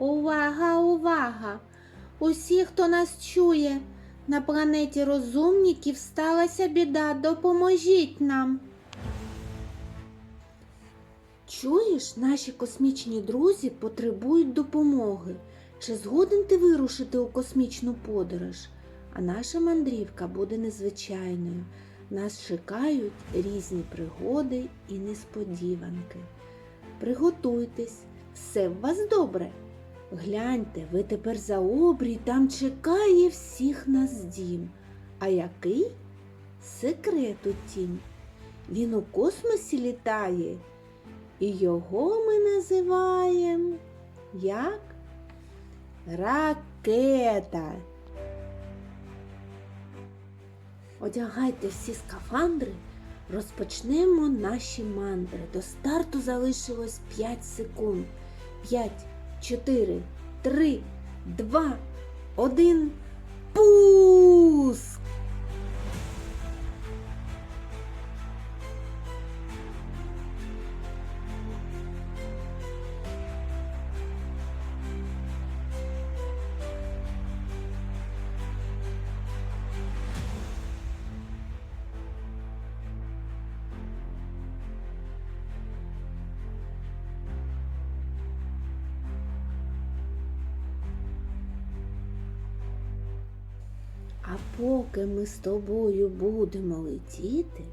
Увага, увага! Усі, хто нас чує, на планеті розумників сталася біда, допоможіть нам. Чуєш, наші космічні друзі потребують допомоги. Чи згоден ти вирушити у космічну подорож? А наша мандрівка буде незвичайною. Нас чекають різні пригоди і несподіванки. Приготуйтесь, все в вас добре. Гляньте, ви тепер за обрій, там чекає всіх нас дім. А який? Секрет утім. Він у космосі літає, і його ми називаємо як ракета. Одягайте всі скафандри, розпочнемо наші мандри. До старту залишилось 5 секунд. 5, 4, 3, 2, 1. Пуск! Поки ми з тобою будемо летіти,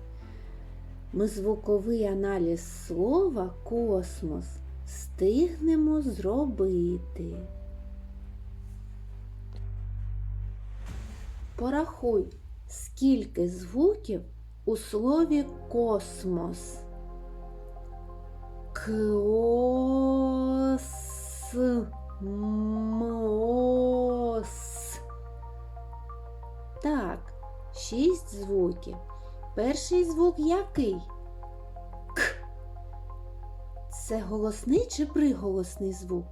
ми звуковий аналіз слова космос встигнемо зробити. Порахуй, скільки звуків у слові космос. Космос. Шість звуків. Перший звук який? К. Це голосний чи приголосний звук?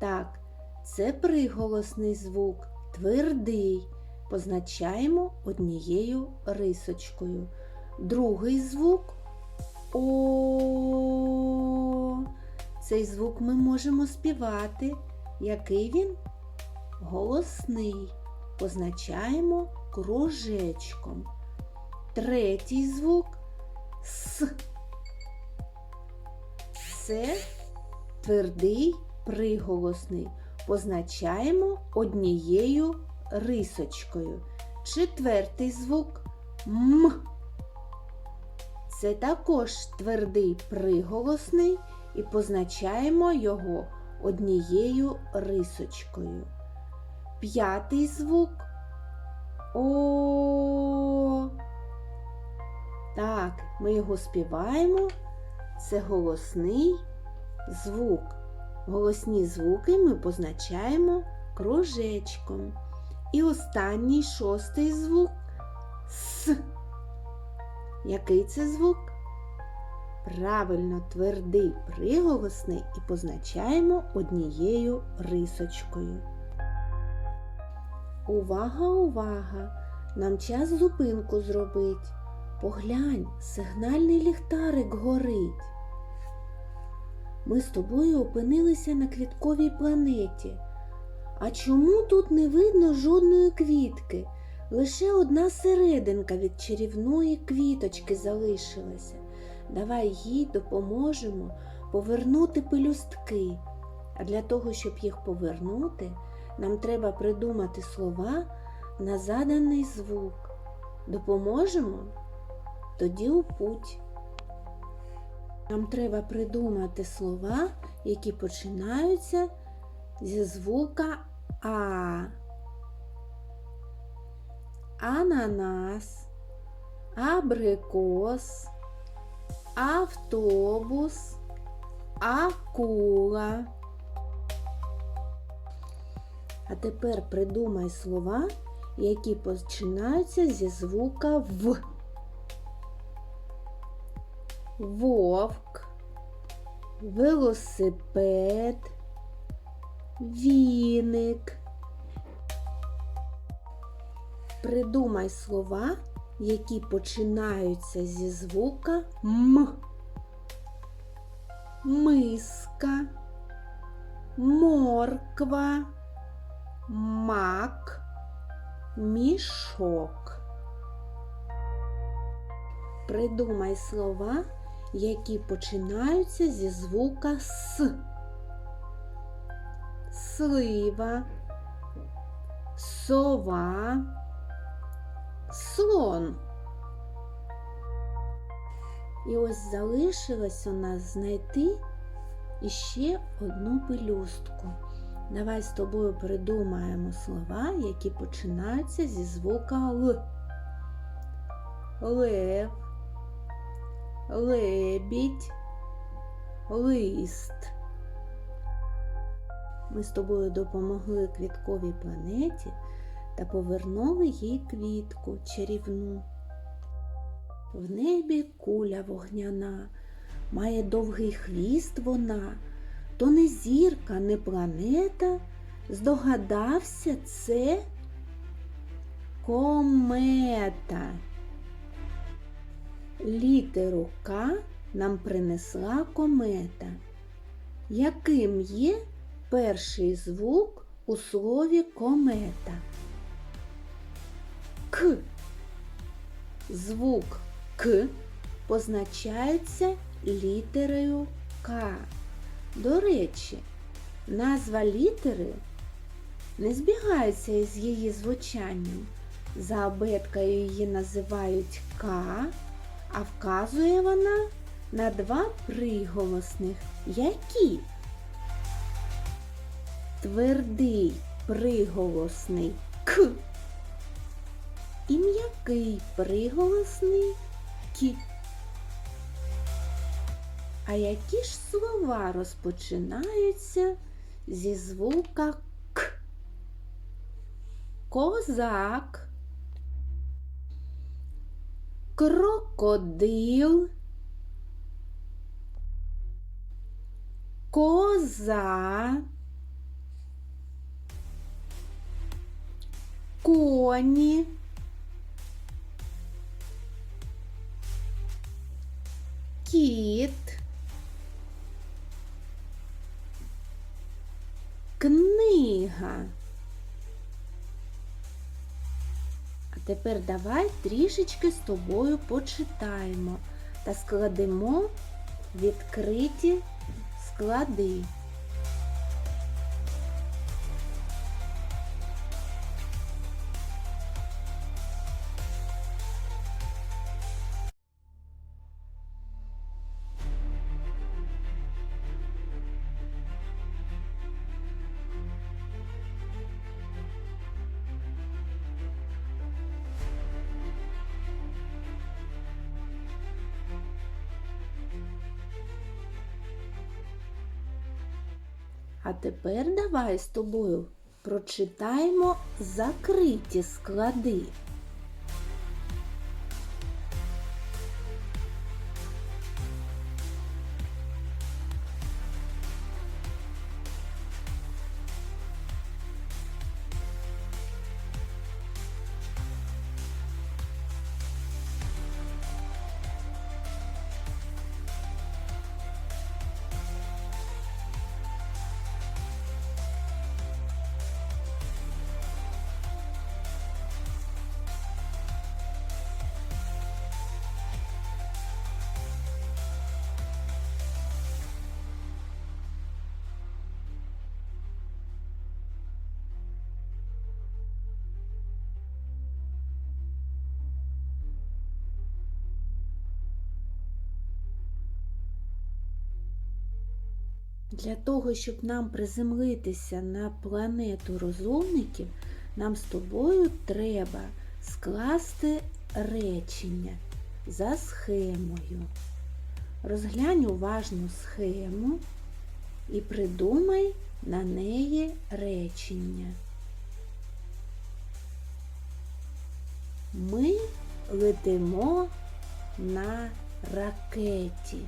Так, це приголосний звук, твердий. Позначаємо однією рисочкою. Другий звук О. Цей звук ми можемо співати. Який він? Голосний позначаємо кружечком. Третій звук С. Це твердий приголосний. Позначаємо однією рисочкою. Четвертий звук М. Це також твердий приголосний і позначаємо його однією рисочкою. П'ятий звук О. Так, ми його співаємо. Це голосний звук. Голосні звуки ми позначаємо кружечком. І останній шостий звук С. Який це звук? Правильно, твердий приголосний і позначаємо однією рисочкою. Увага, увага! Нам час зупинку зробить. Поглянь, сигнальний ліхтарик горить. Ми з тобою опинилися на квітковій планеті. А чому тут не видно жодної квітки? Лише одна серединка від чарівної квіточки залишилася. Давай їй допоможемо повернути пелюстки. А для того, щоб їх повернути, нам треба придумати слова на заданий звук. Допоможемо? Тоді у путь. Нам треба придумати слова, які починаються зі звука А. Ананас, абрикос, автобус, акула. А тепер придумай слова, які починаються зі звука В. Вовк, велосипед, віник. Придумай слова, які починаються зі звука М. Миска, морква, мак, мішок. Придумай слова, які починаються зі звука С. Слива, сова, слон. І ось залишилось у нас знайти іще одну пелюстку. Давай з тобою придумаємо слова, які починаються зі звука Л. Лев, лебідь, лист. Ми з тобою допомогли квітковій планеті та повернули їй квітку чарівну. В небі куля вогняна, має довгий хвіст вона, то не зірка, не планета. Здогадався це комета. Літеру К нам принесла комета. Яким є перший звук у слові комета? К. Звук К позначається літерою К. До речі, назва літери не збігається із її звучанням. За абеткою її називають К, а вказує вона на два приголосних. Які? Твердий приголосний К і м'який приголосний Кі. А які ж слова розпочинаються зі звука К? Козак, крокодил, коза, коні. Кіт. Тепер давай трішечки з тобою почитаємо та складемо відкриті склади. А тепер давай з тобою прочитаємо закриті склади. Для того, щоб нам приземлитися на планету розумників, нам з тобою треба скласти речення за схемою. Розглянь уважну схему і придумай на неї речення. Ми летимо на ракеті.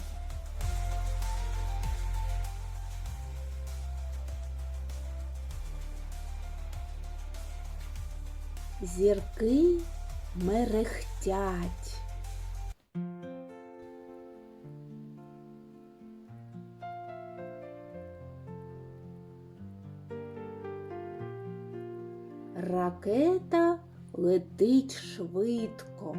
зірки мерехтять. Ракета летить швидко.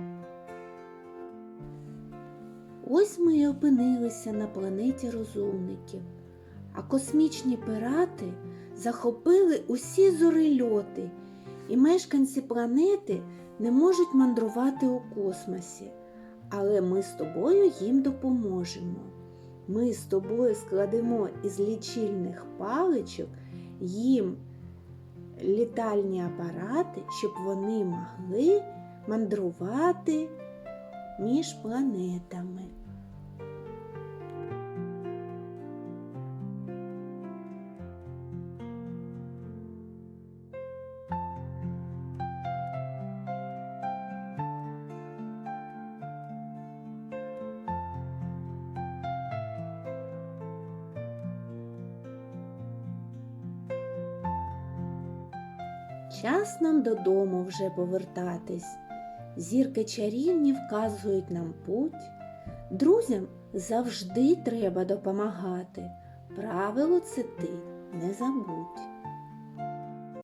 Ось ми і опинилися на планеті розумників, а космічні пирати захопили усі зорильоти і мешканці планети не можуть мандрувати у космосі. Але ми з тобою їм допоможемо. Ми з тобою складемо із лічильних паличок їм літальні апарати, щоб вони могли мандрувати між планетами. Час нам додому вже повертатись. Зірки чарівні вказують нам путь. Друзям завжди треба допомагати. Правило це ти не забудь.